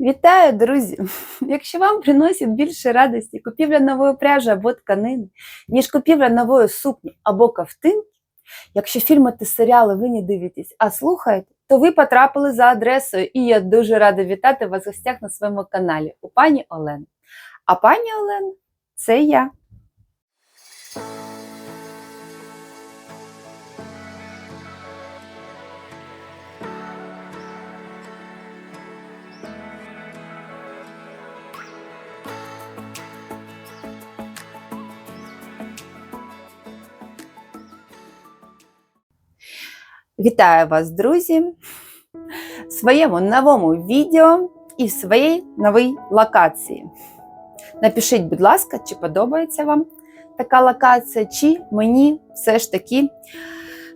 Вітаю, друзі! Якщо вам приносить більше радості купівля нової пряжі або тканини, ніж купівля нової сукні або ковтинки, якщо фільми та серіали ви не дивитесь, а слухаєте, то ви потрапили за адресою, і я дуже рада вітати вас в гостях на своєму каналі у пані Олени. А пані Олена це я. Вітаю вас, друзі, в своєму новому відео і в своїй новій локації. Напишіть, будь ласка, чи подобається вам така локація, чи мені все ж таки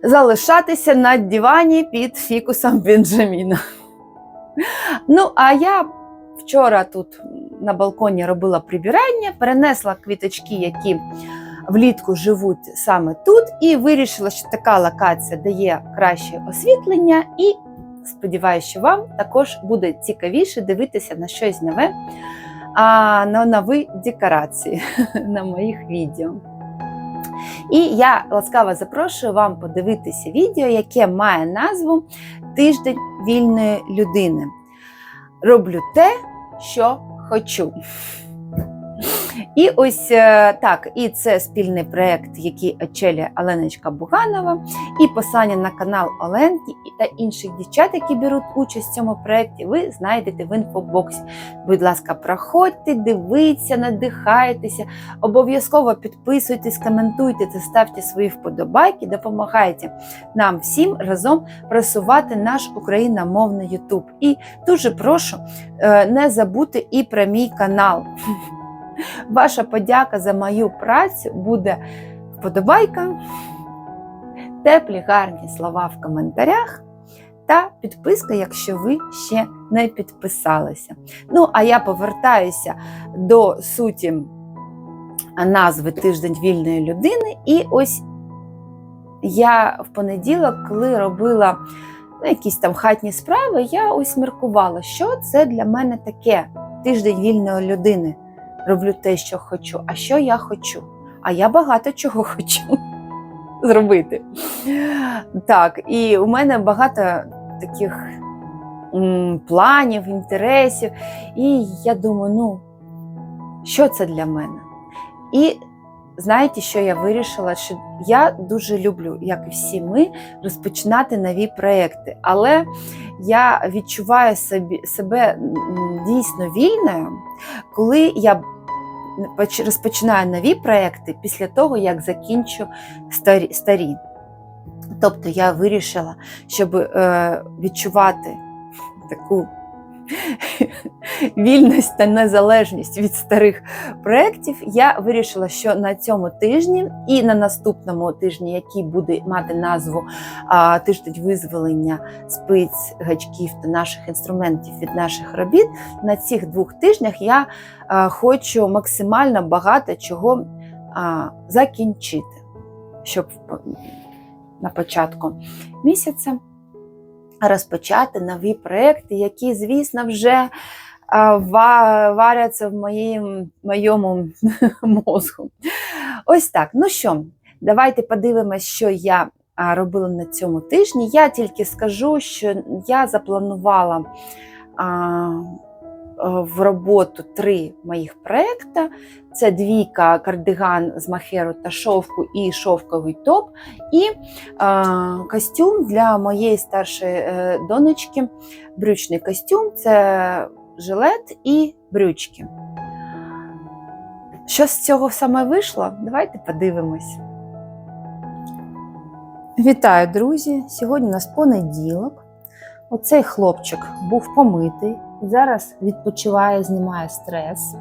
залишатися на дивані під фікусом Бенджаміна. Ну, а я вчора тут на балконі робила прибирання, перенесла квіточки, які влітку живуть саме тут, і вирішила, що така локація дає краще освітлення, і сподіваюся, що вам також буде цікавіше дивитися на щось нове, а, на нові декорації на моїх відео. І я ласкаво запрошую вам подивитися відео, яке має назву Тиждень вільної людини. Роблю те, що хочу. І ось е, так, і це спільний проєкт, який очолює Оленочка Буганова, і посилання на канал Оленки та інших дівчат, які беруть участь в цьому проєкті, ви знайдете в інфобоксі. Будь ласка, проходьте, дивіться, надихайтеся, обов'язково підписуйтесь, коментуйте та ставте свої вподобайки, допомагайте нам всім разом просувати наш україномовний Ютуб. І дуже прошу е, не забути і про мій канал. Ваша подяка за мою працю буде вподобайка, теплі гарні слова в коментарях та підписка, якщо ви ще не підписалися. Ну, а я повертаюся до суті назви Тиждень вільної людини. І ось я в понеділок, коли робила ну, якісь там хатні справи, я ось міркувала, що це для мене таке тиждень вільної людини роблю те, що хочу, а що я хочу. А я багато чого хочу зробити. Так, і у мене багато таких м, планів, інтересів. І я думаю, ну, що це для мене? І знаєте, що я вирішила? Що я дуже люблю, як і всі ми, розпочинати нові проекти. Але я відчуваю собі, себе дійсно вільною, коли я розпочинаю нові проекти після того, як закінчу старі. Тобто я вирішила, щоб е, відчувати таку вільність та незалежність від старих проєктів, я вирішила, що на цьому тижні і на наступному тижні, який буде мати назву Тиждень визволення спиць, гачків та наших інструментів від наших робіт, на цих двох тижнях я хочу максимально багато чого закінчити, щоб на початку місяця розпочати нові проекти, які, звісно, вже варяться в моїм, моєму мозку. Ось так. Ну що, давайте подивимось, що я робила на цьому тижні. Я тільки скажу, що я запланувала. В роботу три моїх проекти. Це двійка, кардиган з махеру та шовку і шовковий топ, і е, костюм для моєї старшої е, донечки. Брючний костюм це жилет і брючки. Що з цього саме вийшло? Давайте подивимось. Вітаю, друзі! Сьогодні у нас понеділок. Оцей хлопчик був помитий, зараз відпочиває, знімає стрес.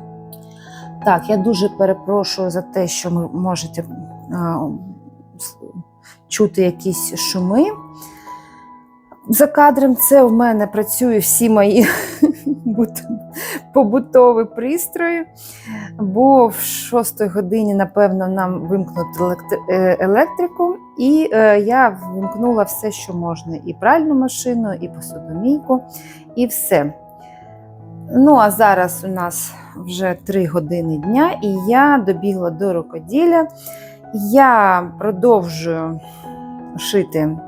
Так, я дуже перепрошую за те, що ви можете а, чути якісь шуми. За кадром це в мене працюють всі мої побутові пристрої, бо в 6 годині, напевно, нам вимкнуть е, електрику, і е, я вимкнула все, що можна: і пральну машину, і посудомійку, і все. Ну, а зараз у нас вже 3 години дня, і я добігла до рукоділля. Я продовжую шити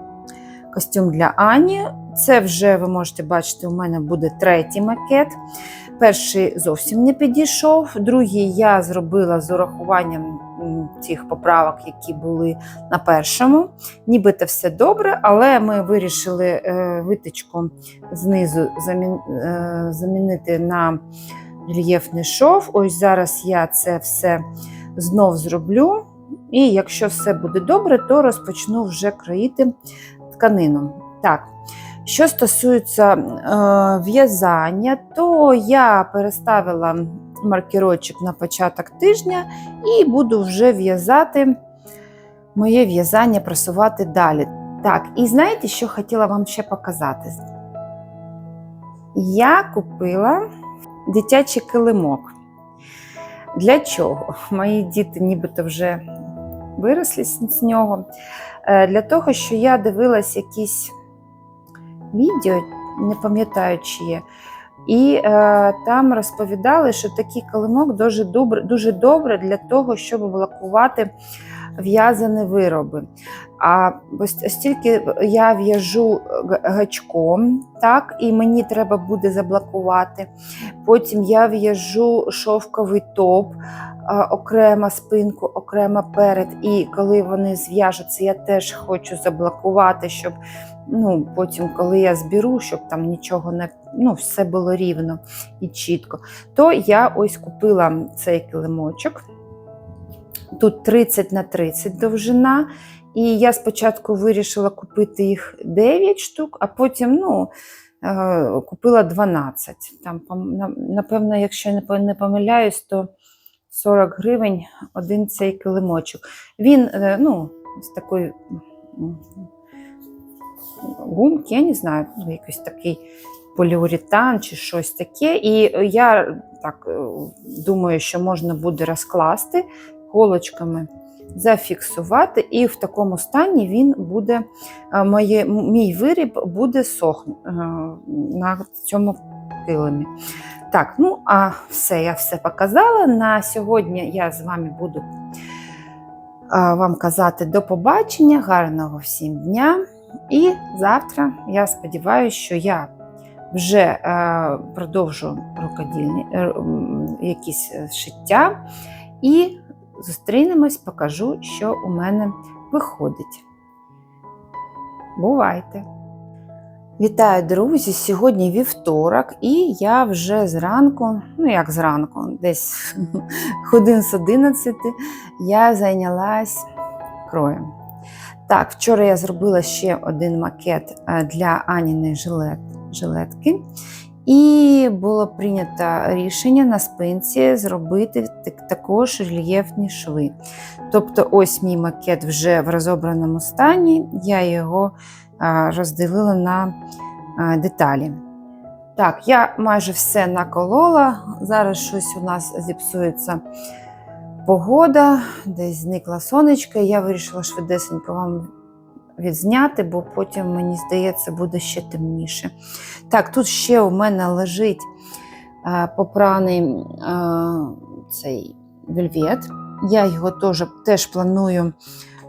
костюм для Ані. Це вже ви можете бачити, у мене буде третій макет. Перший зовсім не підійшов, другий я зробила з урахуванням тих поправок, які були на першому. Нібито все добре, але ми вирішили е, витичку знизу е, замінити на рельєфний шов. Ось зараз я це все знов зроблю. І якщо все буде добре, то розпочну вже кроїти тканину. Так, що стосується е, в'язання, то я переставила маркерочок на початок тижня і буду вже в'язати моє в'язання, просувати далі. Так, і знаєте, що хотіла вам ще показати? Я купила дитячий килимок. Для чого? Мої діти нібито вже виросли з нього. Е, Для того, що я дивилась якісь відео, не пам'ятаю, чиє, і е, там розповідали, що такий килимок дуже добре, дуже добре для того, щоб блокувати в'язані вироби. А ось оскільки я в'яжу гачком, так, і мені треба буде заблокувати. Потім я в'яжу шовковий топ, а, окремо спинку, окремо перед. І коли вони зв'яжуться, я теж хочу заблокувати, щоб ну, потім, коли я зберу, щоб там нічого не ну, все було рівно і чітко. То я ось купила цей килимочок. Тут 30 на 30 довжина. І я спочатку вирішила купити їх 9 штук, а потім ну, е, купила 12. Там, напевно, якщо я не помиляюсь, то 40 гривень один цей килимочок. Він е, ну, з такої м, гумки, я не знаю, ну, якийсь такий поліуретан чи щось таке. І я так е, думаю, що можна буде розкласти голочками. Зафіксувати, і в такому стані він буде, е, моє, мій виріб буде сохнути на цьому килимі. Так, ну а все, я все показала. На сьогодні я з вами буду е, вам казати до побачення, гарного всім дня. І завтра я сподіваюся, що я вже е, продовжу рукодільні е, якісь е, шиття і зустрінемось, покажу, що у мене виходить. Бувайте! Вітаю, друзі! Сьогодні вівторок, і я вже зранку, ну як зранку, десь годин з 11 я зайнялась кроєм. Так, вчора я зробила ще один макет е, для Аніної жилет, жилетки. І було прийнято рішення на спинці зробити також рельєфні шви. Тобто, ось мій макет вже в розобраному стані, я його а, розділила на деталі. Так, я майже все наколола. Зараз щось у нас зіпсується погода, десь зникла сонечко. Я вирішила швидесенько вам відзняти, бо потім, мені здається, буде ще темніше. Так, тут ще у мене лежить а, попраний а, цей вельвет. Я його теж, теж планую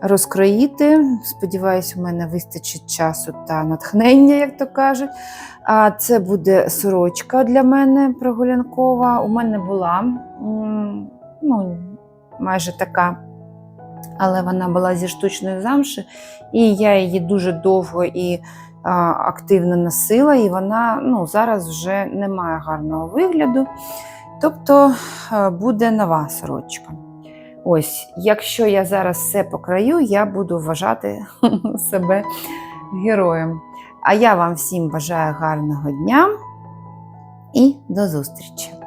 розкроїти. Сподіваюсь, у мене вистачить часу та натхнення, як то кажуть. А це буде сорочка для мене прогулянкова. У мене була ну, майже така, але вона була зі штучної замші, і я її дуже довго і а, активно носила, і вона ну, зараз вже не має гарного вигляду. Тобто буде нова сорочка. Ось, якщо я зараз все покраю, я буду вважати себе героєм. А я вам всім бажаю гарного дня і до зустрічі.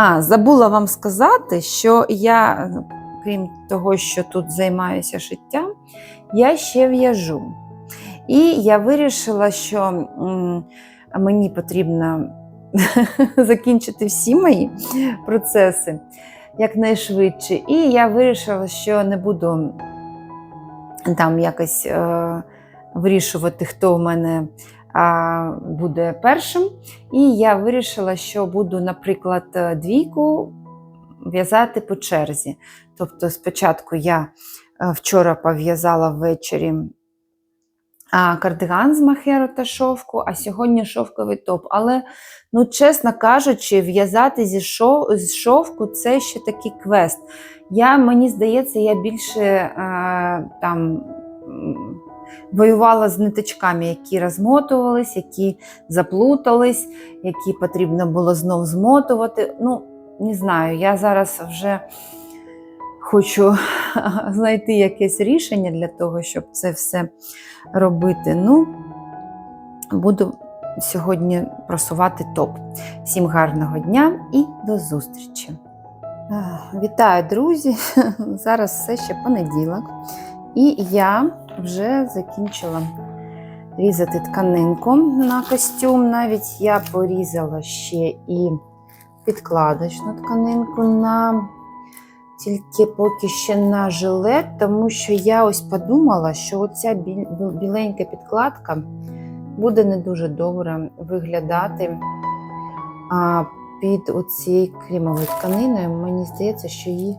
А, забула вам сказати, що я, крім того, що тут займаюся шиттям, я ще в'яжу. І я вирішила, що мені потрібно закінчити всі мої процеси якнайшвидше. І я вирішила, що не буду там якось е, вирішувати, хто у мене буде першим. І я вирішила, що буду, наприклад, е, двійку в'язати по черзі. Тобто, спочатку я е, вчора пов'язала ввечері кардиган з махеру та шовку, а сьогодні шовковий топ. Але, ну, чесно кажучи, в'язати зі шов, з шовку це ще такий квест. Я, Мені здається, я більше е, там. Воювала з ниточками, які розмотувались, які заплутались, які потрібно було знов змотувати. Ну, не знаю, я зараз вже хочу знайти якесь рішення для того, щоб це все робити. Ну, буду сьогодні просувати топ. Всім гарного дня і до зустрічі! Вітаю, друзі! Зараз все ще понеділок. І я вже закінчила різати тканинку на костюм. Навіть я порізала ще і підкладочну тканинку на тільки поки ще на жилет, тому що я ось подумала, що оця біленька підкладка буде не дуже добре виглядати а, під оцією крімовою тканиною. Мені здається, що її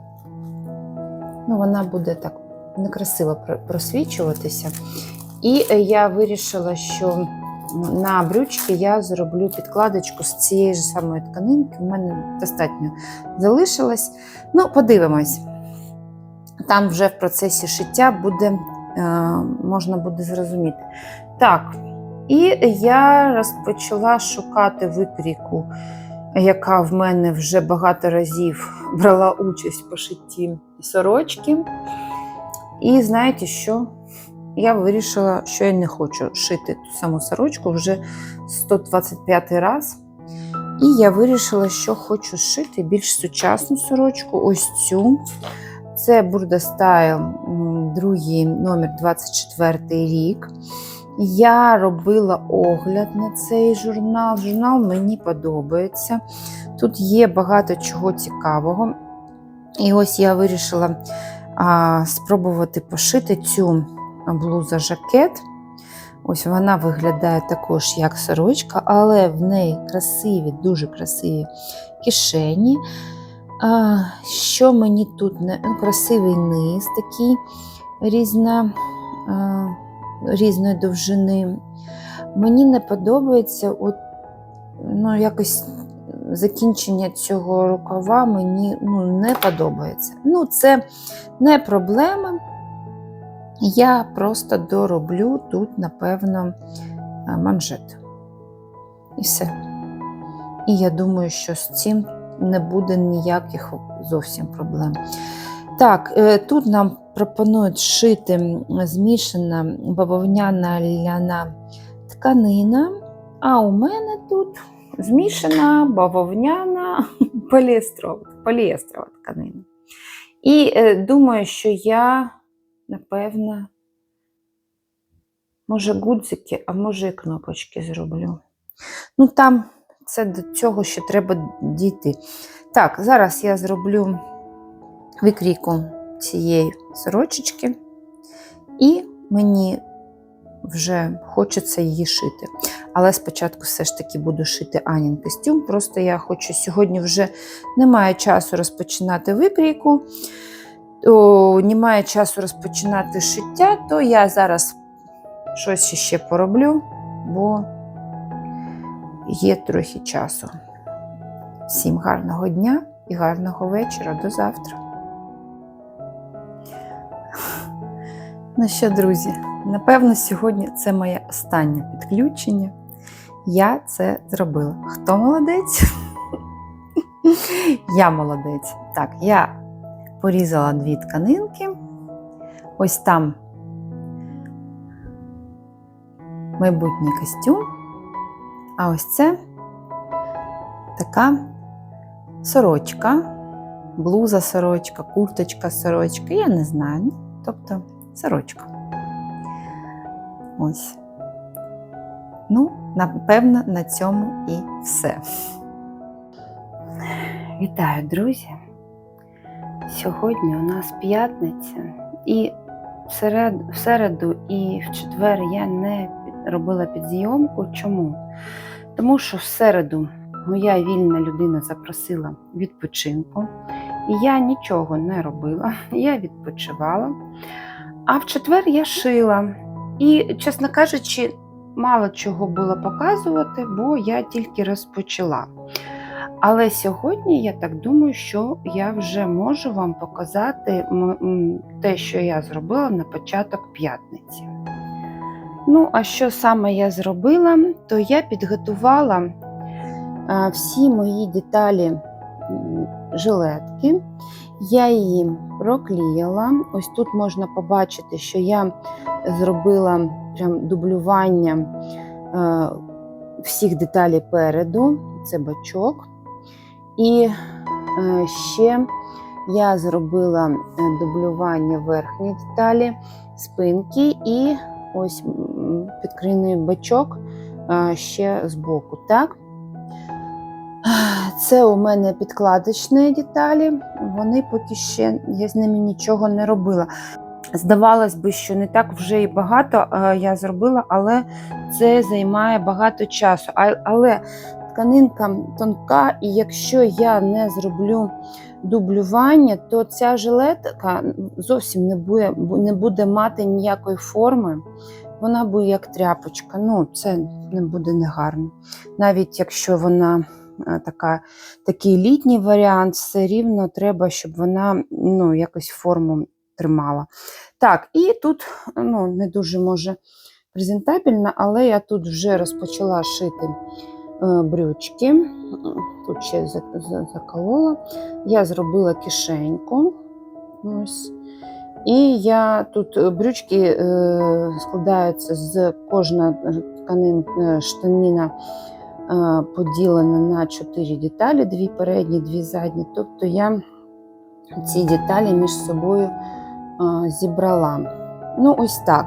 ну, вона буде так некрасиво просвічуватися. І е, я вирішила, що на брючки я зроблю підкладочку з цієї ж самої тканинки. У мене достатньо залишилось. Ну, подивимось. Там вже в процесі шиття буде, е, можна буде зрозуміти. Так, і я розпочала шукати викрійку, яка в мене вже багато разів брала участь по шитті сорочки. І знаєте що? Я вирішила, що я не хочу шити ту саму сорочку вже 125 раз. І я вирішила, що хочу шити більш сучасну сорочку, ось цю. Це Burda Style, другий номер 24 рік. Я робила огляд на цей журнал. Журнал мені подобається. Тут є багато чого цікавого. І ось я вирішила спробувати пошити цю блуза жакет. Ось вона виглядає також як сорочка, але в неї красиві, дуже красиві кишені. А, що мені тут не красивий низ такий різна, а, різної довжини. Мені не подобається от, ну, якось закінчення цього рукава мені ну, не подобається. Ну, це не проблема. Я просто дороблю тут, напевно, е, манжет. І все. І я думаю, що з цим не буде ніяких зовсім проблем. Так, е, тут нам пропонують шити змішана бавовняна ляна тканина, а у мене тут змішана бавовняна поліестрова, тканина. І е, думаю, що я, напевно, може, гудзики, а може і кнопочки зроблю. Ну, там це до цього ще треба дійти. Так, зараз я зроблю викрійку цієї сорочечки, і мені вже хочеться її шити. Але спочатку все ж таки буду шити Анін костюм. Просто я хочу сьогодні вже немає часу розпочинати викрійку, то немає часу розпочинати шиття, то я зараз щось ще пороблю, бо є трохи часу. Всім гарного дня і гарного вечора. До завтра. Ну що, друзі, напевно, сьогодні це моє останнє підключення. Я це зробила. Хто молодець? Я молодець. Так, я порізала дві тканинки. Ось там майбутній костюм. А ось це така сорочка, блуза сорочка, курточка сорочка, я не знаю. ну, Тобто сорочка. Ось. Ну, напевно, на цьому і все. Вітаю, друзі! Сьогодні у нас п'ятниця, і в серед- в середу і в четвер я не робила підзйомку. Чому? Тому що в середу моя вільна людина запросила відпочинку, і я нічого не робила, я відпочивала. А в четвер я шила. І, чесно кажучи, мало чого було показувати, бо я тільки розпочала. Але сьогодні я так думаю, що я вже можу вам показати те, що я зробила на початок п'ятниці. Ну, а що саме я зробила, то я підготувала всі мої деталі жилетки. Я її проклеїла. Ось тут можна побачити, що я зробила прям дублювання е, всіх деталей переду. Це бачок. І е, ще я зробила е, дублювання верхньої деталі, спинки, і ось м, підкрійний бачок ще збоку. Так? Це у мене підкладочні деталі, вони поки ще я з ними нічого не робила. Здавалось би, що не так вже і багато е, я зробила, але це займає багато часу. Але тканинка тонка, і якщо я не зроблю дублювання, то ця жилетка зовсім не буде, не буде мати ніякої форми. Вона буде як тряпочка. Ну, це не буде негарно. Навіть якщо вона така, такий літній варіант, все рівно треба, щоб вона ну, якось форму тримала. Так, і тут ну, не дуже може презентабельно, але я тут вже розпочала шити е, брючки. Тут ще за- за- заколола. Я зробила кишеньку. Ось. І я тут е, брючки е, складаються з кожна тканин, е, штаніна е, поділена на чотири деталі: дві передні, дві задні. Тобто я ці деталі між собою е, зібрала. Ну, ось так.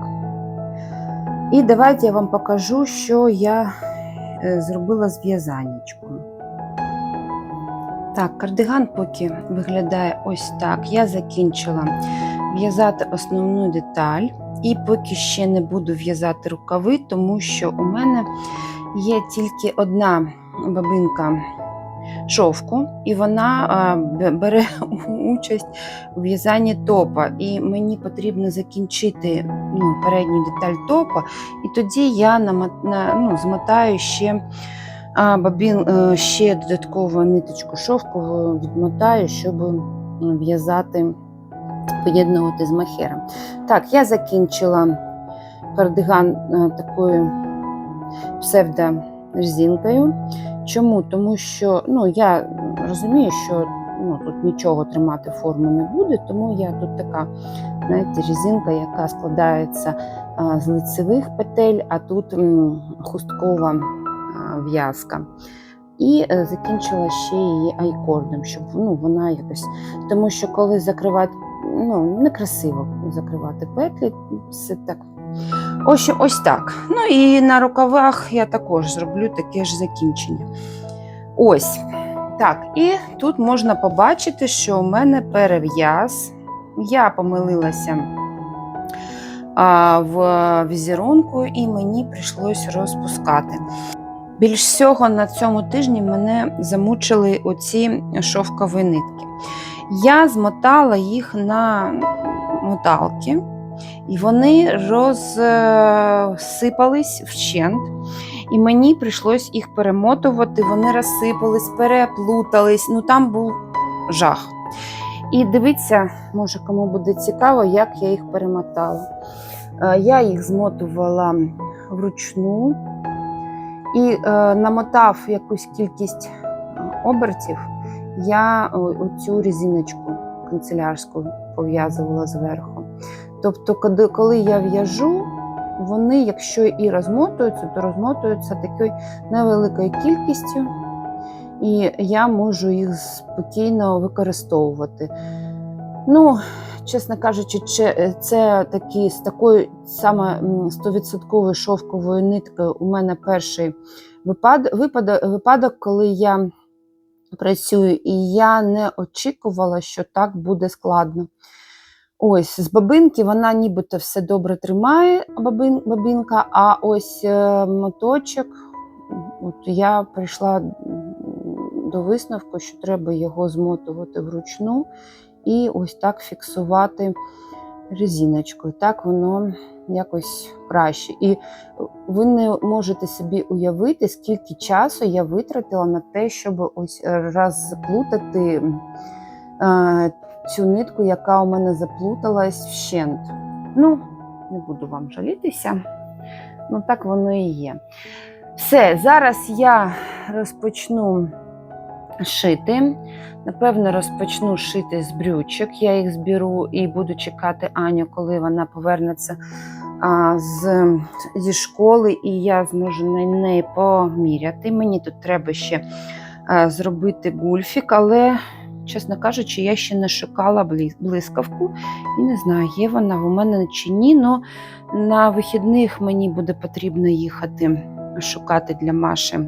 І давайте я вам покажу, що я е, зробила з в'язаннячком. Так, кардиган поки виглядає ось так. Я закінчила в'язати основну деталь, і поки ще не буду в'язати рукави, тому що у мене є тільки одна бабинка шовку, і вона бере участь у в'язанні топа. І мені потрібно закінчити ну, передню деталь топа, і тоді я ну, змотаю ще. Бабін е, ще додатково ниточку шовкову відмотаю, щоб в'язати, поєднувати з махером. Так, я закінчила кардиган е, такою псевдорезинкою. Чому? Тому що ну, я розумію, що ну, тут нічого тримати форму не буде, тому я тут така знаєте, резинка, яка складається а, з лицевих петель, а тут м, хусткова а, в'язка. І е, закінчила ще її айкордом, щоб ну, вона якось. Тому що коли закривати, ну, некрасиво закривати петлі, все так. Ось, ось так. Ну і на рукавах я також зроблю таке ж закінчення. Ось. Так, і тут можна побачити, що у мене перев'яз. Я помилилася а, в візерунку, і мені прийшлось розпускати. Більш всього на цьому тижні мене замучили оці шовкові нитки. Я змотала їх на моталки, і вони розсипались вщент. І мені прийшлось їх перемотувати, вони розсипались, переплутались. Ну там був жах. І дивіться, може, кому буде цікаво, як я їх перемотала. Е, Я їх змотувала вручну і е, намотав якусь кількість е, обертів, я оцю резиночку канцелярську пов'язувала зверху. Тобто, коли, я в'яжу, вони, якщо і розмотуються, то розмотуються такою невеликою кількістю, і я можу їх спокійно використовувати. Ну, чесно кажучи, це такі, з такою саме м, 100% шовковою ниткою у мене перший випадок, випадок, коли я працюю, і я не очікувала, що так буде складно. Ось з бабинки вона нібито все добре тримає, бабин, бабинка, а ось е, моточок, от я прийшла до висновку, що треба його змотувати вручну і ось так фіксувати резиночкою. Так воно якось краще. І ви не можете собі уявити, скільки часу я витратила на те, щоб ось розплутати е, цю нитку, яка у мене заплуталась вщент. Ну, не буду вам жалітися. Ну, так воно і є. Все, зараз я розпочну шити. Напевно, розпочну шити з брючок. Я їх зберу і буду чекати Аню, коли вона повернеться з, зі школи, і я зможу на неї поміряти. Мені тут треба ще зробити гульфік, але, чесно кажучи, я ще не шукала блискавку і не знаю, є вона у мене чи ні. але на вихідних мені буде потрібно їхати шукати для Маші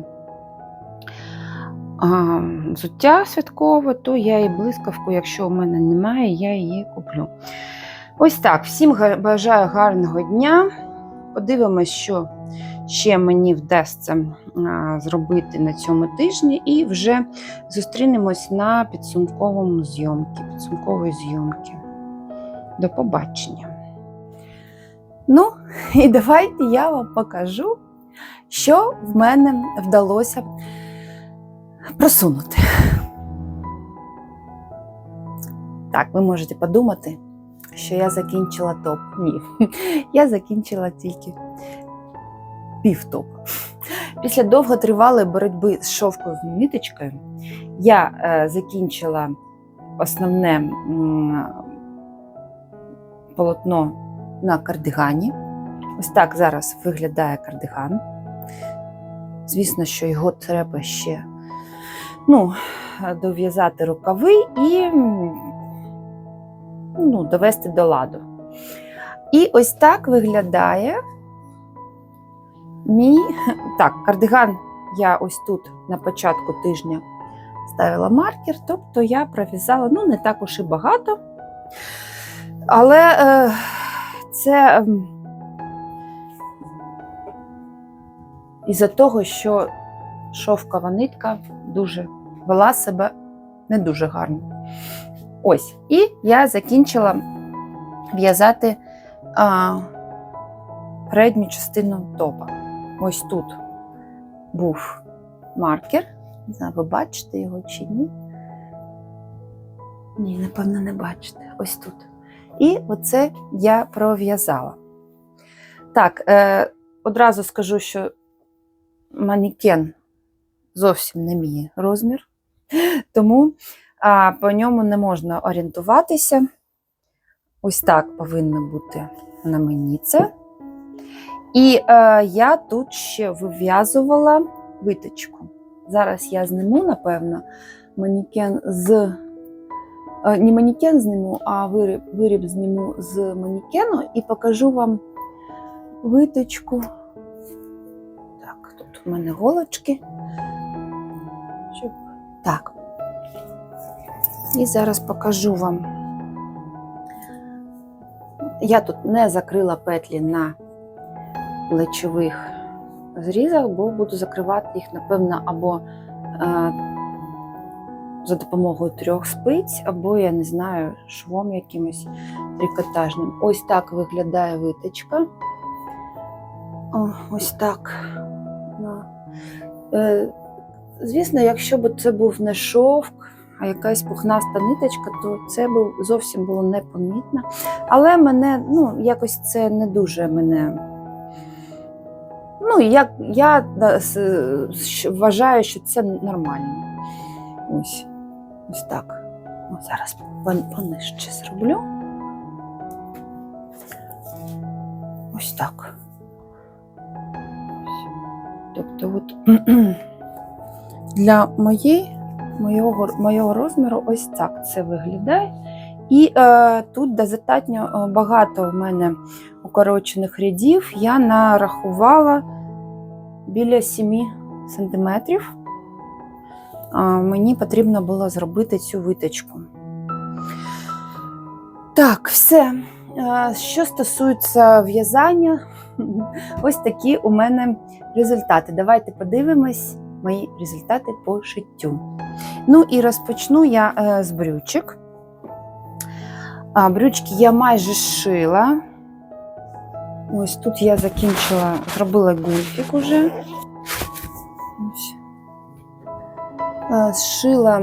взуття святкове, то я і блискавку, якщо у мене немає, я її куплю. Ось так. Всім бажаю гарного дня. Подивимось, що ще мені вдасться зробити на цьому тижні, і вже зустрінемось на підсумковому зйомці. Підсумкової зйомки. До побачення. Ну, і давайте я вам покажу, що в мене вдалося просунути. Так, ви можете подумати, що я закінчила топ. Ні, я закінчила тільки півтоп. Після довготривалої боротьби з шовковою ниточкою я е, закінчила основне полотно на кардигані. Ось так зараз виглядає кардиган. Звісно, що його треба ще ну, дов'язати рукави і ну, довести до ладу. І ось так виглядає мій так, кардиган. Я ось тут на початку тижня ставила маркер, тобто я пров'язала ну, не так уж і багато. Але е, це ем, із-за того, що шовкова нитка дуже вела себе не дуже гарно. Ось. І я закінчила в'язати передню частину топа. Ось тут був маркер. Не знаю, ви бачите його чи ні? Ні, напевно, не бачите. Ось тут. І оце я пров'язала. Так, е, одразу скажу, що манікен зовсім не мій розмір, тому а, по ньому не можна орієнтуватися. Ось так повинно бути на мені це. І е, я тут ще вив'язувала виточку. Зараз я зніму, напевно, манікен з. е, Не манікен зніму, а виріб, виріб зніму з манікену і покажу вам виточку. Так, тут у мене голочки. Щоб... Так. І зараз покажу вам. Я тут не закрила петлі на плечових зрізах, бо буду закривати їх, напевно, або е, за допомогою трьох спиць, або, я не знаю, швом якимось трикотажним. Ось так виглядає виточка. О, ось так. Е, звісно, якщо б це був не шовк, а якась пухнаста ниточка, то це б зовсім було непомітно. Але мене, ну, якось це не дуже мене. Ну, я, я що- вважаю, що це нормально. Ось, ось так. О, зараз пон- понижче зроблю. Ось так. Тобто, от для моєї, моєго, моєго розміру ось так це виглядає. І е, тут достатньо е, багато в мене укорочених рядів. Я нарахувала біля 7 сантиметрів. Мені потрібно було зробити цю виточку. Так, все. Що стосується в'язання, ось такі у мене результати. Давайте подивимось мої результати по шиттю. Ну і розпочну я е, з брючок. Брючки я майже шила. Ось тут я закінчила, зробила гульфік уже. Е, Зшила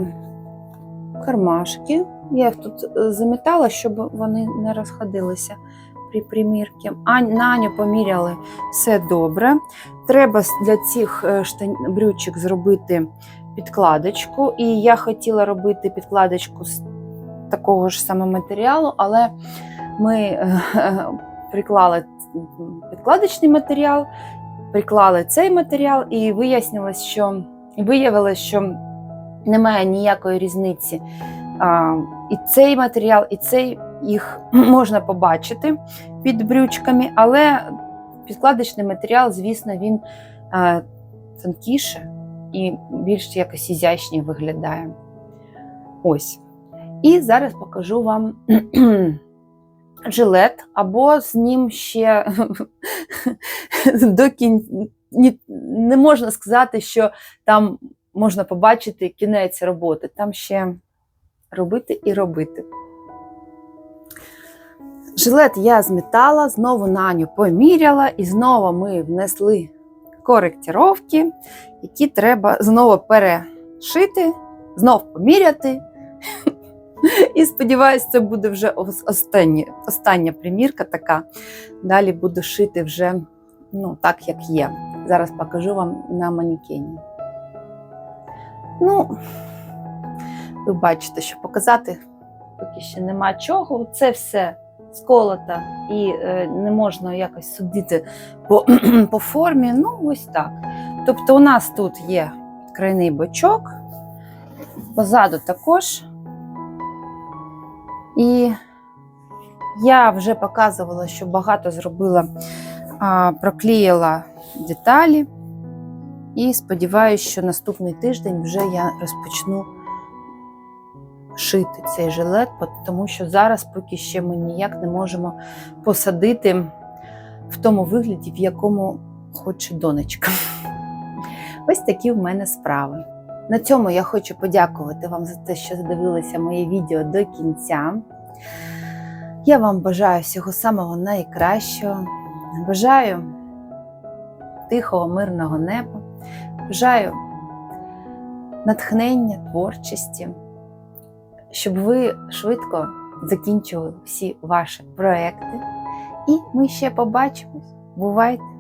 кармашки. Я їх тут е, замітала, щоб вони не розходилися при примірці. А на Аню поміряли все добре. Треба для цих е, брючок зробити підкладочку. І я хотіла робити підкладочку з такого ж саме матеріалу, але ми приклали підкладочний матеріал, приклали цей матеріал, і вияснилось, що виявилось, що немає ніякої різниці. А, і цей матеріал, і цей їх можна побачити під брючками, але підкладочний матеріал, звісно, він а, тонкіше і більш якось ізящніше виглядає. Ось. І зараз покажу вам жилет, або з ним ще до кін... не можна сказати, що там можна побачити кінець роботи. Там ще робити і робити. Жилет я зметала, знову Наню поміряла, і знову ми внесли коректіровки, які треба знову перешити, знов поміряти. І сподіваюся, це буде вже ос- останнє, остання примірка така. Далі буду шити вже ну, так, як є. Зараз покажу вам на манекені. Ну, ви бачите, що показати поки ще нема чого. Це все сколото і е, не можна якось судити по, по формі. Ну, ось так. Тобто, у нас тут є підкрайний бочок, позаду також. І я вже показувала, що багато зробила, проклеїла деталі. І сподіваюся, що наступний тиждень вже я розпочну шити цей жилет, тому що зараз поки ще ми ніяк не можемо посадити в тому вигляді, в якому хоче донечка. Ось такі в мене справи. На цьому я хочу подякувати вам за те, що задивилися моє відео до кінця. Я вам бажаю всього самого найкращого. Бажаю тихого, мирного неба. Бажаю натхнення, творчості, щоб ви швидко закінчували всі ваші проекти. І ми ще побачимось. Бувайте!